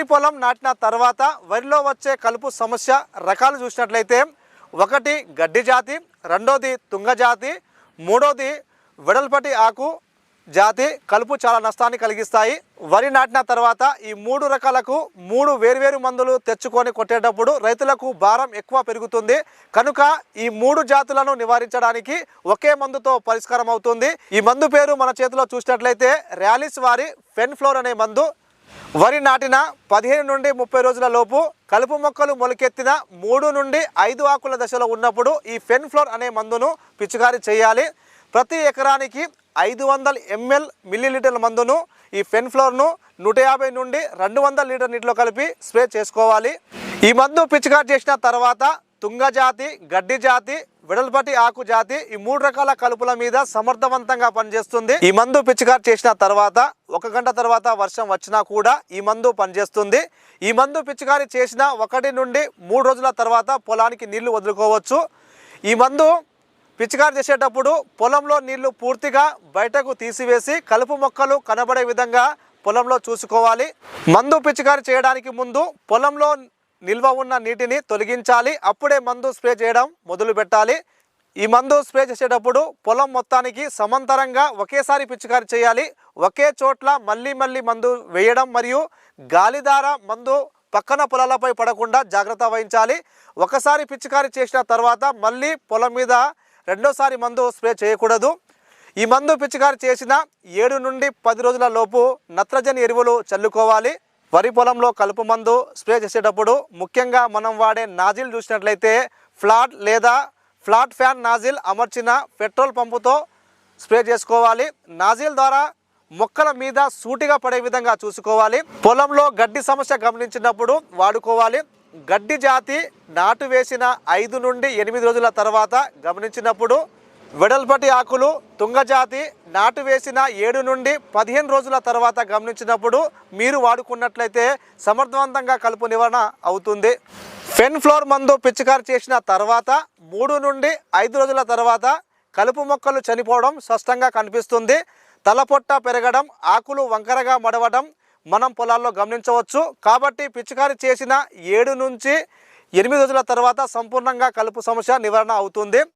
వరి పొలం నాటిన తర్వాత వరిలో వచ్చే కలుపు సమస్య రకాలు చూసినట్లయితే ఒకటి గడ్డి జాతి రెండోది తుంగ జాతి మూడోది వెడల్పటి ఆకు జాతి. కలుపు చాలా నష్టాన్ని కలిగిస్తాయి. వరి నాటిన తర్వాత ఈ మూడు రకాలకు మూడు వేర్వేరు మందులు తెచ్చుకొని కొట్టేటప్పుడు రైతులకు భారం ఎక్కువ పెరుగుతుంది. కనుక ఈ మూడు జాతులను నివారించడానికి ఒకే మందుతో పరిష్కారం అవుతుంది. ఈ మందు పేరు మన చేతిలో చూసినట్లయితే ర్యాలిస్ వారి ఫెన్ఫ్లోర్ అనే మందు. వరి నాటిన పదిహేను నుండి ముప్పై రోజుల లోపు కలుపు మొక్కలు మొలకెత్తిన మూడు నుండి ఐదు ఆకుల దశలో ఉన్నప్పుడు ఈ ఫెన్ఫ్లోర్ అనే మందును పిచికారీ చేయాలి. ప్రతి ఎకరానికి ఐదు వందల ఎంఎల్ మిల్లీలీటర్ల మందును ఈ ఫెన్ఫ్లోర్ను నూట యాభై నుండి రెండు వందల లీటర్ నీటిలో కలిపి స్ప్రే చేసుకోవాలి. ఈ మందు పిచికారీ చేసిన తర్వాత తుంగ జాతి గడ్డి జాతి విడల్బటి ఆకు జాతి ఈ మూడు రకాల కలుపుల మీద సమర్థవంతంగా పనిచేస్తుంది. ఈ మందు పిచికారి చేసిన తర్వాత ఒక గంట తర్వాత వర్షం వచ్చినా కూడా ఈ మందు పనిచేస్తుంది. ఈ మందు పిచికారి చేసిన ఒకటి నుండి మూడు రోజుల తర్వాత పొలానికి నీళ్ళు వదులుకోవచ్చు. ఈ మందు పిచికారి చేసేటప్పుడు పొలంలో నీళ్ళు పూర్తిగా బయటకు తీసివేసి కలుపు మొక్కలు కనబడే విధంగా పొలంలో చూసుకోవాలి. మందు పిచికారి చేయడానికి ముందు పొలంలో నిల్వ ఉన్న నీటిని తొలగించాలి. అప్పుడే మందు స్ప్రే చేయడం మొదలు పెట్టాలి. ఈ మందు స్ప్రే చేసేటప్పుడు పొలం మొత్తానికి సమాంతరంగా ఒకేసారి పిచికారి చేయాలి. ఒకే చోట్ల మళ్ళీ మళ్ళీ మందు వేయడం మరియు గాలిధార మందు పక్కన పొలాలపై పడకుండా జాగ్రత్త వహించాలి. ఒకసారి పిచికారి చేసిన తర్వాత మళ్ళీ పొలం మీద రెండోసారి మందు స్ప్రే చేయకూడదు. ఈ మందు పిచికారి చేసిన ఏడు నుండి పది రోజుల లోపు నత్రజని ఎరువులు చల్లుకోవాలి. వరి పొలంలో కలుపు మందు స్ప్రే చేసేటప్పుడు ముఖ్యంగా మనం వాడే నాజిల్ చూసినట్లయితే ఫ్లాట్ లేదా ఫ్లాట్ ఫ్యాన్ నాజిల్ అమర్చిన పెట్రోల్ పంపుతో స్ప్రే చేసుకోవాలి. నాజిల్ ద్వారా మొక్కల మీద సూటిగా పడే విధంగా చూసుకోవాలి. పొలంలో గడ్డి సమస్య గమనించినప్పుడు వాడుకోవాలి. గడ్డి జాతి నాటు వేసిన ఐదు నుండి ఎనిమిది రోజుల తర్వాత గమనించినప్పుడు వెడల్పటి ఆకులు తుంగజాతి నాటు వేసిన ఏడు నుండి పదిహేను రోజుల తర్వాత గమనించినప్పుడు మీరు వాడుకున్నట్లయితే సమర్థవంతంగా కలుపు నివారణ అవుతుంది. ఫెన్ ఫ్లోర్ మందు పిచికారి చేసిన తర్వాత మూడు నుండి ఐదు రోజుల తర్వాత కలుపు మొక్కలు చనిపోవడం స్పష్టంగా కనిపిస్తుంది. తలపొట్ట పెరగడం ఆకులు వంకరగా మడవడం మనం పొలాల్లో గమనించవచ్చు. కాబట్టి పిచికారి చేసిన ఏడు నుంచి ఎనిమిది రోజుల తర్వాత సంపూర్ణంగా కలుపు సమస్య నివారణ అవుతుంది.